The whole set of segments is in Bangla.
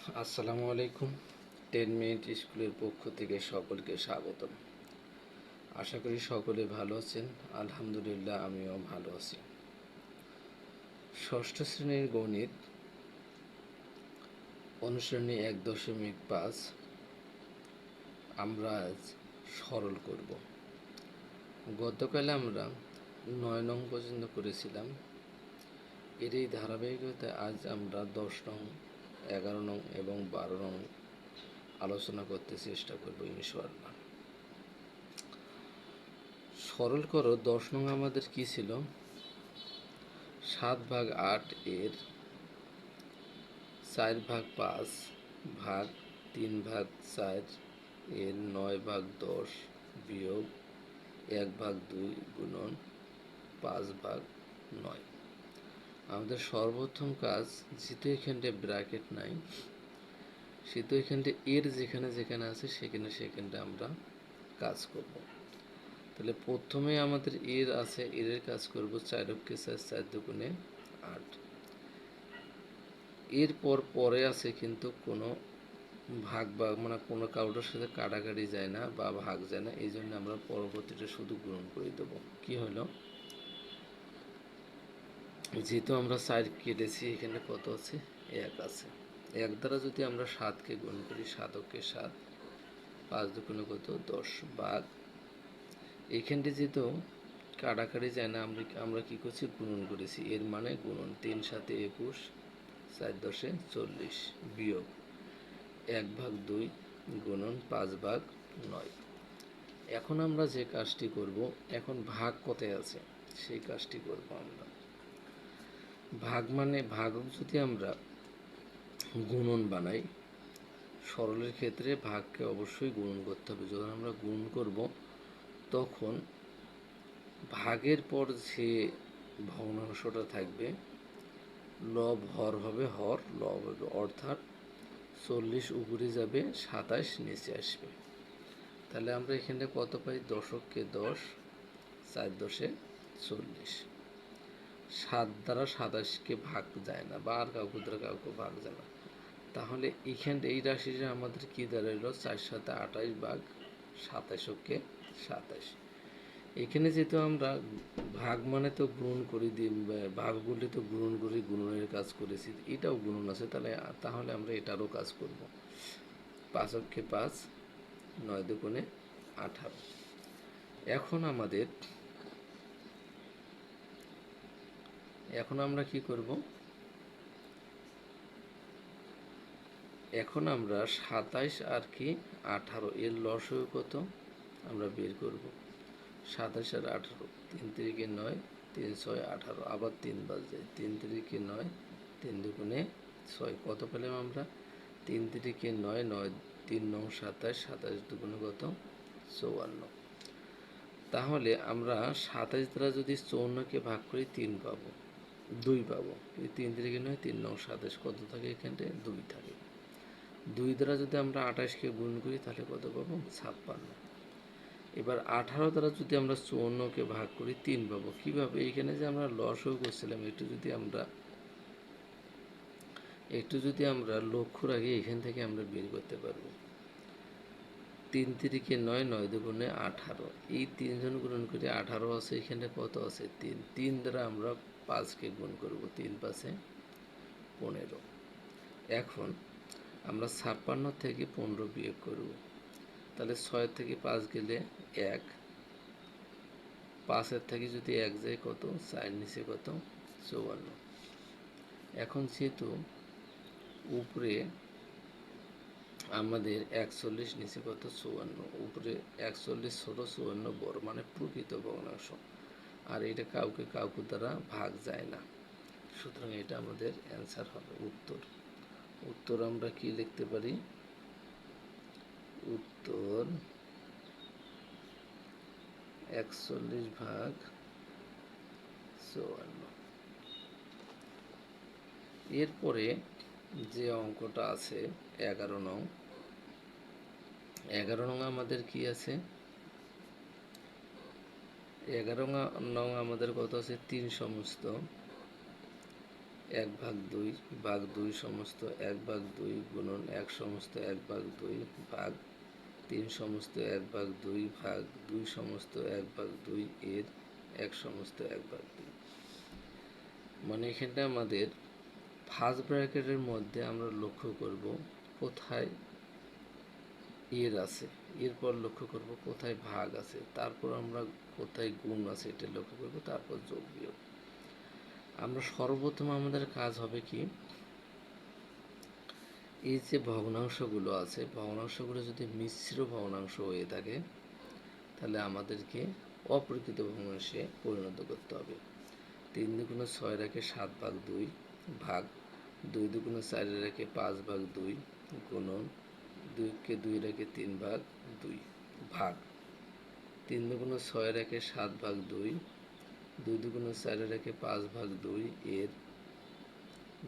আসসালামু আলাইকুম। টেন মিনিট স্কুলের পক্ষ থেকে সকলকে স্বাগতম। আশা করি সকলে ভালো আছেন। আলহামদুলিল্লাহ, আমিও ভালো আছি। ষষ্ঠ শ্রেণির গণিত অনুশ্রেণী এক দশমিক পাঁচ আমরা আজ সরল করব। গতকাল আমরা নয় নং পর্যন্ত করেছিলাম। এর এই ধারাবাহিকতায় আজ আমরা দশ নং এগারো নং এবং বারো নং আলোচনা করতে চেষ্টা করব ইনশাআল্লাহ। সরল করো, দশ নং আমাদের কি ছিল? সাত ভাগ আট এর চার ভাগ পাঁচ ভাগ তিন ভাগ চার এর নয় ভাগ দশ বিয়োগ এক ভাগ দুই গুণন পাঁচ ভাগ নয়। আমাদের সর্বপ্রথম কাজ, যেহেতু এখানটা ব্র্যাকেট নাই, সেহেতু এখানটা এর যেখানে যেখানে আছে, সেখানে সেখানটা আমরা কাজ করব। তাহলে প্রথমে আমাদের এর আছে এর কাজ করব চার অক্ষে চার চার দুগুণে আট। এরপর পরে আছে কিন্তু কোনো ভাগ বা মানে কোনো কাউটার সাথে কাটাকাটি যায় না বা ভাগ যায় না, এই জন্য আমরা পরবর্তীটা শুধু গ্রহণ করে দেবো। কি হলো? যেহেতু আমরা চার কেটেছি, এখানে কত আছে? এক আছে। এক দ্বারা যদি আমরা সাতকে গুণ করি, সাতকে সাত, পাঁচ দুগুণে কত? দশ বাঘ এইখানটি যেহেতু কাটাকাটি যায় না, আমরা আমরা কী করছি? গুণন করেছি। এর মানে গুণন তিন সাতে একুশ, চার দশে চল্লিশ বিয়োগ এক ভাগ দুই গুণন পাঁচ ভাগ নয়। এখন আমরা যে কাজটি করব, এখন ভাগ কোথায় আছে? সেই কাজটি করব আমরা। ভাগ মানে ভাগক যদি আমরা গুণন বানাই, সরলের ক্ষেত্রে ভাগকে অবশ্যই গুণন করতে হবে। যখন আমরা গুণন করব, তখন ভাগের পর যে ভগ্নাংশটা থাকবে, লব হর হবে হর, লব হবে অর্থাৎ চল্লিশ উপরে যাবে, সাতাশ নিচে আসবে। তাহলে আমরা এখানে কত পাই? দশককে দশ, চার দশে চল্লিশ। সাত দ্বারা সাতাশকে ভাগ যায় না বা আর কাউকে দ্বারা কাউকে ভাগ যায় না। তাহলে এখানে এই রাশিটা আমাদের কি দাঁড়াইলো? চার সাথে আঠাশ ভাগ সাতাশ সাতাশকে সাতাশ। এখানে যেহেতু আমরা ভাগ মানে তো গুণন করে দিই ভাগ বললে তো গুণন করি গুণনের কাজ করেছি, এটাও গুণন আছে, তাহলে তাহলে আমরা এটারও কাজ করব। পাঁচ অক্ষে পাঁচ, নয় দুগুণে আঠারো। এখন আমাদের এখন আমরা কি করব? এখন আমরা সাতাইশ আর কি আঠারো, এর লসও কত? আমরা বের করব। সাতাইশ আর আঠারো, তিন তিরিকে নয়, তিন ছয়, আঠারো, আবার তিন বাজ যায় তিন তিরিকে নয়, তিন দুগুণে ছয়, কত পেলাম আমরা? তিন তিরিকে নয় নয়, তিন নং সাতাশ সাতাশ দুগুণে কত? চৌয়ান্ন। তাহলে আমরা সাতাশ দ্বারা যদি চৌন্নকে ভাগ করি, তিন পাবো। দুই পাবো। এই তিন থেকে নয়, তিন নং সাতাশ কত থাকে এখানটায়? দুই থাকে। দুই দ্বারা যদি আমরা আঠাশকে গুণ করি, তাহলে কত পাবো? ছাপ্পান্ন। এবার আঠারো দ্বারা যদি আমরা চুয়ান্নকে ভাগ করি, তিন পাবো। কীভাবে? এইখানে যে আমরা লসও করছিলাম, একটু যদি আমরা, একটু যদি আমরা লক্ষ্য রাখি, এখান থেকে আমরা বের করতে পারব। তিন তিরিকে নয় নয় দুগুণে আঠারো। এই তিনজন গুণন করে আঠারো আছে, এখানে কত আছে? তিন। তিন দ্বারা আমরা পাঁচকে গুণ করব তিন পাঁচে পনেরো। এখন আমরা ছাপ্পান্ন থেকে পনেরো বিয়োগ করব। তাহলে ছয় থেকে পাঁচ গেলে এক। পাঁচের থেকে যদি এক যায় কত? চার নিচে কত? চৌয়ান্ন। এখন যেহেতু উপরে আমাদের একচল্লিশ নিচে কত? চুয়ান্ন। উপরে একচল্লিশ ছোটো চুয়ান্ন বড় মানে প্রকৃত ভগ্নাংশ। আর এটা কাউকে কাউকে দ্বারা ভাগ যায় না। সুতরাং এটা আমাদের অ্যান্সার হবে, উত্তর। উত্তর আমরা কি লিখতে পারি? উত্তর একচল্লিশ ভাগ চুয়ান্ন। এরপরে যে অঙ্কটা আছে, এগারো নং এগারো নং আমাদের কি আছে? এগারো নং আমাদের কত আছে তিন সমস্ত। এক ভাগ দুই ভাগ দুই সমস্ত, এক ভাগ দুই গুণন এক সমস্ত, এক ভাগ দুই ভাগ তিন সমস্ত, এক ভাগ দুই ভাগ দুই সমস্ত, এক ভাগ দুই এর এক সমস্ত, এক ভাগ দুই। মানে এখানটা আমাদের ফার্স্ট ব্র্যাকেটের মধ্যে আমরা লক্ষ্য করব কোথায় এর আছে। এরপর লক্ষ্য করব কোথায় ভাগ আছে, তারপর আমরা কোথায় গুণ আছে এটা লক্ষ্য করব, তারপর যোগ বিয়োগ। আমরা সর্বপ্রথম আমাদের কাজ হবে কি? এই যে ভগ্নাংশগুলো আছে, ভগ্নাংশগুলো যদি মিশ্র ভগ্নাংশ হয়ে থাকে, তাহলে আমাদেরকে অপ্রকৃত ভগ্নাংশে পরিণত করতে হবে। তিন দুগুণে ছয় রেখে সাত ভাগ দুই ভাগ, দুই দুগুণে চার রেখে পাঁচ ভাগ দুই গুণন দুইকে দুই রেখে তিন ভাগ দুই ভাগ। তিন দুগুণে ছয় রেখে সাত ভাগ দুই দুই দুগুণে চার রেখে পাঁচ ভাগ দুই, এর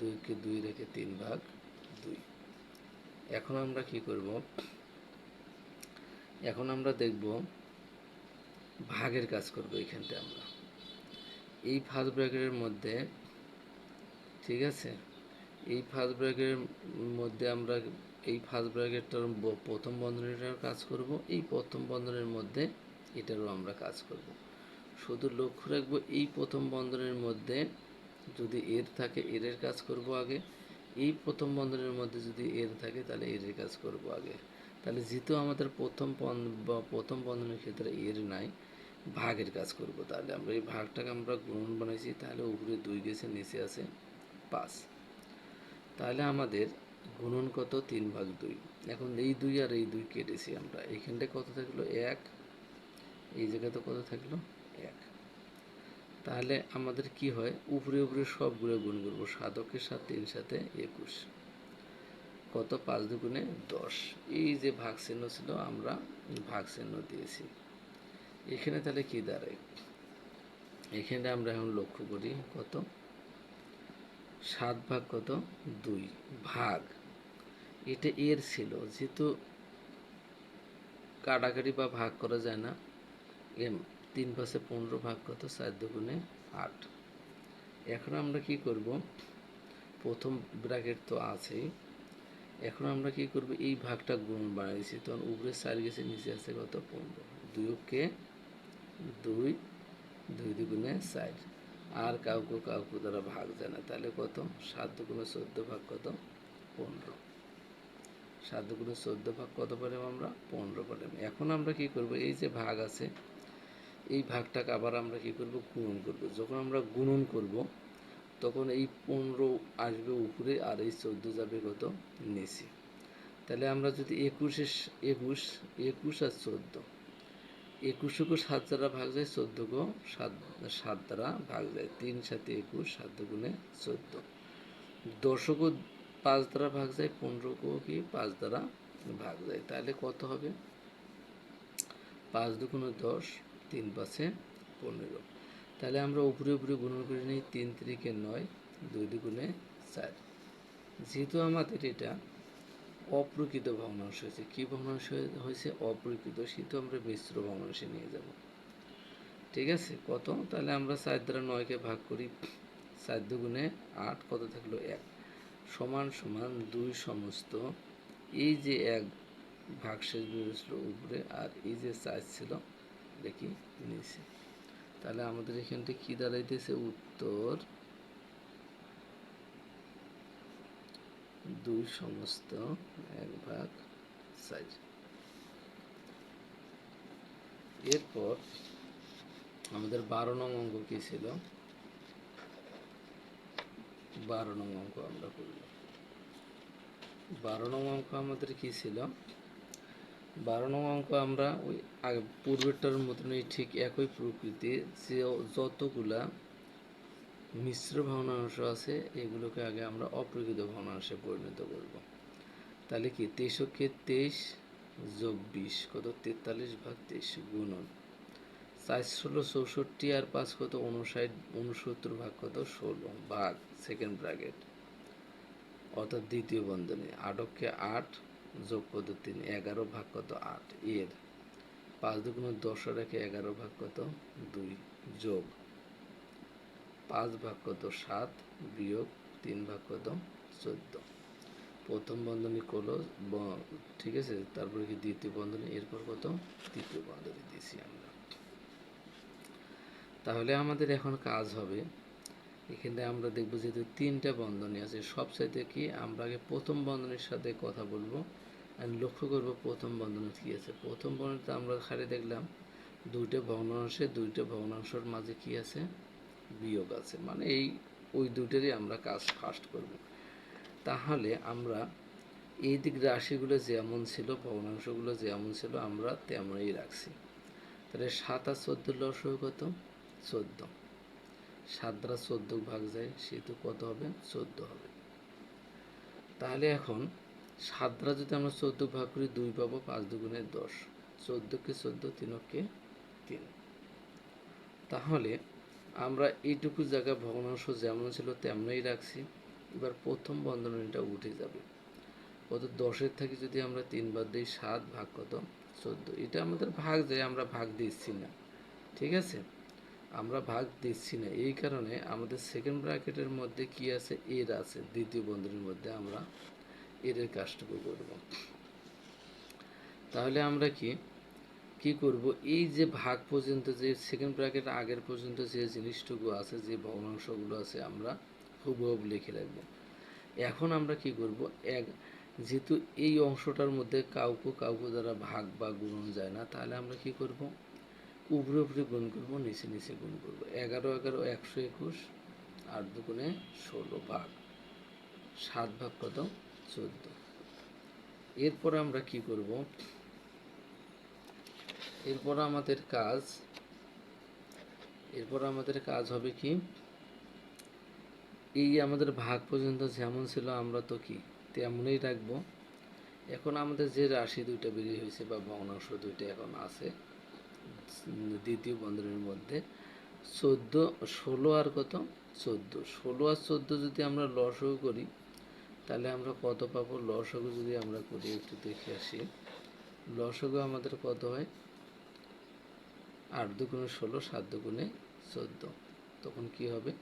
দুইকে দুই রেখে তিন ভাগ দুই। এখন আমরা কি করব? এখন আমরা দেখব ভাগের কাজ করব এইখানটা আমরা। এই ফার্স্ট ব্র্যাকেটের মধ্যে, ঠিক আছে? এই ফার্স্ট ব্র্যাকেটের মধ্যে আমরা এই ফার্স্ট ব্র্যাকেটটার প্রথম বন্ধনীটার কাজ করব, এই প্রথম বন্ধনীর মধ্যে এটারও আমরা কাজ করব। শুধু লক্ষ্য রাখব, এই প্রথম বন্ধনীর মধ্যে যদি এর থাকে এর কাজ করব আগে। এই প্রথম বন্ধনীর মধ্যে যদি এর থাকে, তাহলে এর কাজ করব আগে। তাহলে যেহেতু আমাদের প্রথম প্রথম বন্ধনের ক্ষেত্রে এর নাই, ভাগের কাজ করব তাহলে। আমরা এই ভাগটাকে আমরা গুণন বানাইছি, তাহলে উপরে দুই গেছে, নিচে আছে পাঁচ। তাহলে আমাদের গুণন কত? তিন ভাগ দুই। এখন এই দুই আর এই দুই কেটেছি আমরা। এইখানটায় কত থাকল? এক। এই জায়গাতে কত থাকল? এক। তাহলে আমাদের কি হয়? উপরে উপরে সবগুলো গুণ করব। সাধকের সাথে তিন সাথে একুশ। কত? পাঁচ দুগুণে দশ। এই যে ভাগ চিহ্ন ছিল, আমরা ভাগ চিহ্ন দিয়েছি। এখানে তাহলে কি দাঁড়ায়? এখানে আমরা এখন লক্ষ্য করি কত? সাত ভাগ কত? দুই ভাগ। এটা এর ছিল। যেহেতু কাটাকাটি বা ভাগ করা যায় না, এম তিন পাশে পনেরো ভাগ কত? চার দুগুণে আট। এখন আমরা কি করব? প্রথম ব্র্যাকেট তো আছেই। এখন আমরা কি করব? এই ভাগটা গুণ বানিয়েছি তখন উপরে চার গেছে, নিচে আছে কত? পনেরো। দুইকে দুই দুই দুগুণে চার। আর কাউকে কাউকে দ্বারা ভাগ যায় না। তাহলে কত? সাত দুগুণে চোদ্দ ভাগ কত? পনেরো। সাত দুগুণে চোদ্দ ভাগ কত পারলাম আমরা? পনেরো পারলাম এখন আমরা কি করব? এই যে ভাগ আছে, এই ভাগটাকে আবার আমরা কি করব? গুণন করব। যখন আমরা গুণন করব, তখন এই পনেরো আসবে উপরে আর এই চোদ্দ যাবে কত? নিচে। তাহলে আমরা যদি একুশে একুশ একুশ আর চোদ্দ একুশকে সাত দ্বারা ভাগ যায় চোদ্দোকেও সাত সাত দ্বারা ভাগ যায় তিন সাথে একুশ, সাত দুগুণে চোদ্দ। দশকও পাঁচ দ্বারা ভাগ যায়, পনেরো পনেরোকেও কি পাঁচ দ্বারা ভাগ যায়। তাহলে কত হবে? পাঁচ দুগুণে দশ, তিন পাঁচে পনেরো। তাহলে আমরা উপরে উপরে গুণন করে নিই, তিন তিরিকে নয়, দুই দুগুণে চার। যেহেতু আমাদের এটা অপ্রকৃত ভগ্নাংশ হয়েছে। কী ভগ্নাংশ হয়েছে? অপ্রকৃত। সেহেতু আমরা মিশ্র ভগ্নাংশে নিয়ে যাব। ঠিক আছে? কত? তাহলে আমরা চার দ্বারা নয়কে ভাগ করি। চার দুগুণে আট কত থাকল? এক। সমান সমান দুই সমস্ত। এই যে এক ভাগশেষ বেরোছিল উপরে আর এই যে চার ছিল দেখি নিচে। তাহলে আমাদের এখানটা কি দাঁড়াইতেছে? উত্তর দুই সমস্ত, এক ভাগ সাইজ এরপর আমাদের বারো নং অঙ্ক কি ছিল? বারো নং অঙ্ক আমরা করব বারো নং অঙ্ক আমাদের কি ছিল? বারো নং অঙ্ক আমরা ওই আগে পূর্বেরটার মতনই ঠিক একই প্রকৃতির যে যতগুলা মিশ্র ভগ্নাংশ আছে, এগুলোকে আগে আমরা অপ্রকৃত ভগ্নাংশে পরিণত করব। তাহলে কি? তেইশকে তেইশ যোগ বিশ, কত? তেতাল্লিশ ভাগ তেইশ গুণন। চার ষোলো চৌষট্টি আর পাঁচ কত? উনষাট উনসত্তর ভাগ কত? ষোলো ভাগ সেকেন্ড ব্র্যাকেট অর্থাৎ দ্বিতীয় বন্ধনী আটককে আট যোগ কত? তিন, এগারো ভাগ কত? আট। এর পাঁচ দুগুণ দশ রেখে এগারো ভাগ কত? দুই যোগ। পাঁচ ভাগ কত সাত বিয়োগ তিন ভাগ কত চোদ্দ। প্রথম বন্ধনী ক্লোজ ঠিক আছে? তারপরে কি দ্বিতীয় বন্ধনী? এরপর কত? তৃতীয় বন্ধনী দিয়েছি আমরা। তাহলে আমাদের এখন কাজ হবে। এখানে আমরা দেখব যেহেতু তিনটা বন্ধনী আছে, সবচাইতে কি আমরা আগে প্রথম বন্ধনীর সাথে কথা বলব আর লক্ষ্য করব প্রথম বন্ধনী কি আছে। প্রথম বন্ধনীতে আমরা খালি দেখলাম দুইটা ভগ্নাংশে দুইটা ভগ্নাংশের মাঝে কি আছে? বিয়োগ আছে মানে এই, ওই দুইটারই আমরা কাজ ফার্স্ট করব। তাহলে আমরা এই দিক রাশিগুলো যেমন ছিল, ভগ্নাংশগুলো যেমন ছিল, আমরা তেমনই রাখছি। তাহলে সাত আর চোদ্দ লসও কত? চোদ্দ। সাত দ্বারা চোদ্দ ভাগ যায়, সেহেতু কত হবে? চোদ্দ হবে। তাহলে এখন সাত দ্বারা যদি আমরা চোদ্দ ভাগ করি, দুই পাবো পাঁচ দুগুণে দশ। চোদ্দকে চোদ্দ, তিনকে তিন। তাহলে আমরা এইটুকু জায়গায় ভগ্নাংশ যেমন ছিল তেমনই রাখছি। এবার প্রথম বন্ধনীটা উঠে যাবে। কত দশের থেকে যদি আমরা তিনবার দিই, সাত ভাগ কত? চোদ্দ। এটা আমাদের ভাগ যায় আমরা ভাগ দিচ্ছি না। ঠিক আছে? আমরা ভাগ দিচ্ছি না। এই কারণে আমাদের সেকেন্ড ব্র্যাকেটের মধ্যে কি আছে? এর আছে। দ্বিতীয় বন্ধনীর মধ্যে আমরা এর কাজটুকু করব। তাহলে আমরা কি কি করব? এই যে ভাগ পর্যন্ত যে সেকেন্ড ব্র্যাকেট আগের পর্যন্ত যে জিনিসটুকু আছে, যে ভগ্নাংশগুলো আছে, আমরা হুবহু লিখে রাখব। এখন আমরা কি করব? এক, যেহেতু এই অংশটার মধ্যে কাউকে কাউকে দ্বারা ভাগ বা গুণন যায় না, তাহলে আমরা কি করব? উপরে উপরে গুণ করব, নিচে নিচে গুণ করব। এগারো এগারো, একশো একুশ, আট দুগুণে ষোলো ভাগ। সাত ভাগ কত? চোদ্দ। এরপর আমরা কি করব? এরপর আমাদের কাজ, এরপর আমাদের কাজ হবে কি? এই আমাদের ভাগ পর্যন্ত যেমন ছিল আমরা তো কি? তেমনই রাখব। এখন আমাদের যে রাশি দুইটা বেরিয়ে হয়েছে বা ভগ্নাংশ দুইটা এখন আছে, দ্বিতীয় বন্ধনের মধ্যে, চোদ্দ, ষোলো আর কত? চোদ্দ। ষোলো আর চোদ্দ যদি আমরা লসও করি, তাহলে আমরা কত পাবো? লসগু যদি আমরা করি, একটু দেখে আসি। লসগু আমাদের কত হয়? আট দুগুণে ষোলো, সাত দুগুণে চোদ্দ। তখন কি হবে?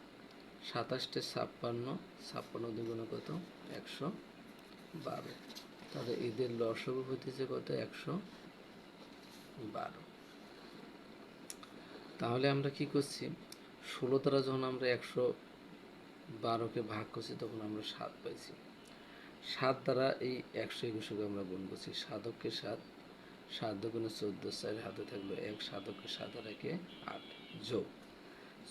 সাতাশটে ছাপ্পান্ন ছাপ্পান্ন দুগুণে কত? একশো বারো। তাহলে এদের লসগু হতেছে কত? একশো বারো। তাহলে আমরা কি করছি? ষোলো দ্বারা যখন আমরা একশো বারোকে ভাগ করছি, তখন আমরা সাত পাইছি। সাত দ্বারা এই একশো একুশকে আমরা গুণ করছি। সাতককে সাত সাত দুগুণে চোদ্দ চার হাতে থাকল এক সাতককে সাত একে আট, যোগ।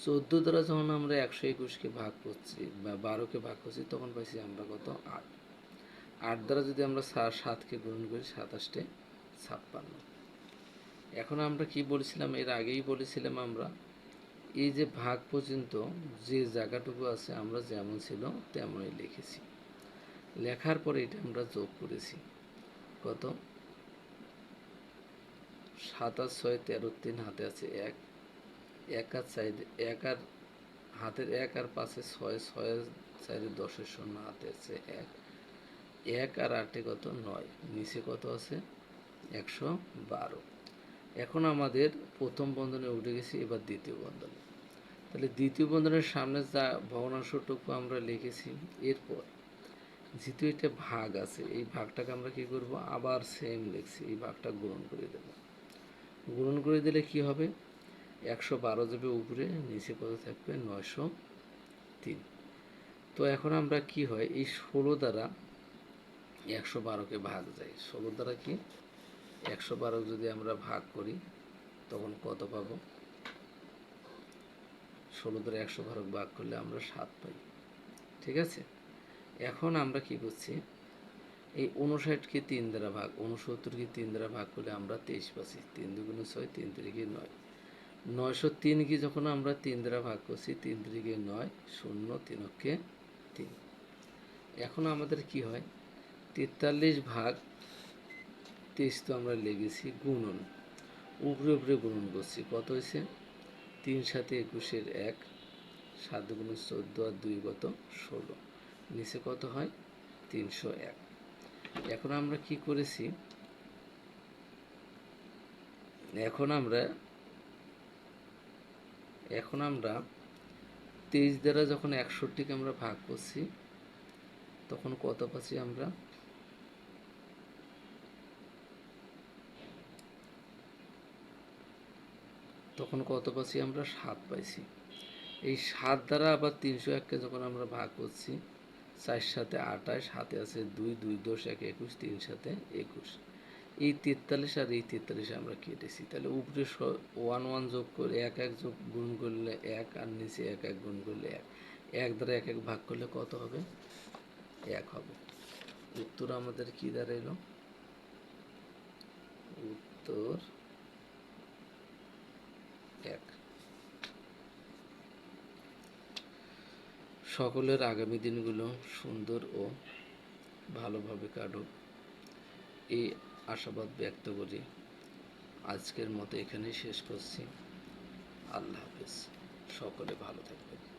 চোদ্দ দ্বারা যখন আমরা একশো একুশকে ভাগ করছি বা বারোকে ভাগ করছি, তখন পাইছি আমরা কত? আট। আট দ্বারা যদি আমরা সাতকে গ্রহণ করি, সাতাশটে ছাপ্পান্ন। এখন আমরা কি বলেছিলাম? এর আগেই বলেছিলাম আমরা, এই যে ভাগ পর্যন্ত যে জায়গাটুকু আছে, আমরা যেমন ছিল তেমনই লিখেছি। লেখার পরে এটা আমরা যোগ করেছি। কত? সাত আর ছয় তেরো তিন হাতে আছে, এক এক আর সাইড, এক আর হাতের এক আর পাশে ছয় ছয় সাইডে দশের শূন্য হাতে আছে এক। এক আর আটে কত? নয়। নিচে কত আছে? একশো বারো। এখন আমাদের প্রথম বন্ধনে উঠে গেছি, এবার দ্বিতীয় বন্ধনে। তাহলে দ্বিতীয় বন্ধনের সামনে যা ভগ্নাংশটুকু আমরা লিখেছি, এরপর যেহেতু এটা ভাগ আছে, এই ভাগটাকে আমরা কি করব? আবার সেম লিখছি, এই ভাগটা গ্রহণ করে দেব। গ্রহণ করে দিলে কি হবে? একশো বারো যাবে উপরে, নিচে কত থাকবে? নয়শো তিন। তো এখন আমরা কি হয়? এই ষোলো দ্বারা একশো বারোকে ভাগ যায়। ষোলো দ্বারা কি? একশো বারো যদি আমরা ভাগ করি, তখন কত পাবো? ষোলো দ্বারা একশো বারো ভাগ করলে আমরা সাত পাই। ঠিক আছে? এখন আমরা কি করছি? এই উনষাটকে তিন দ্বারা ভাগ? উনসত্তরকে তিন দ্বারা ভাগ করলে আমরা তেইশ পাচ্ছি। তিন দুগুণে ছয়, তিন তিরিকে নয়। নয়শো তিনকে যখন আমরা তিন দ্বারা ভাগ করছি, তিন তিরিকে নয়, শূন্য তিনকে তিন। এখন আমাদের কি হয়? তেতাল্লিশ ভাগ তেইশ তো আমরা লেগেছি গুণন। উপরে উপরে গুণন করছি। কত হয়েছে? তিন সাথে একুশের এক, সাত গুণে চোদ্দ আর দুই কত? ষোলো। নিচে কত হয়? তিনশো এক। এখন আমরা কি করেছি? এখন আমরা এখন আমরা তেইশ দ্বারা যখন একষট্টিকে আমরা ভাগ করছি, তখন কত পাচ্ছি আমরা? তখন কত পাচ্ছি আমরা? সাত পাইছি। এই সাত দ্বারা আবার তিনশো এককে যখন আমরা ভাগ করছি চার সাথে আঠাশ হাতে আছে দুই দুই দশ, এক একুশ, তিন সাথে একুশ। এই তেতাল্লিশ আর এই তেতাল্লিশ আমরা কেটেছি। তাহলে উপরে ওয়ান ওয়ান যোগ করে এক এক যোগ গুণ করলে এক আর নিচে এক এক গুণ করলে এক। এক দ্বারা এক এক ভাগ করলে কত হবে? এক হবে। উত্তর আমাদের কি দাঁড়াইলো? উত্তর এক। সকলের আগামী দিনগুলো সুন্দর ও ভালোভাবে কাটুক। এই আশাবাদ ব্যক্ত করি। আজকের মতো এখানেই শেষ করছি। আল্লাহ হাফেজ। সকলে ভালো থাকবেন।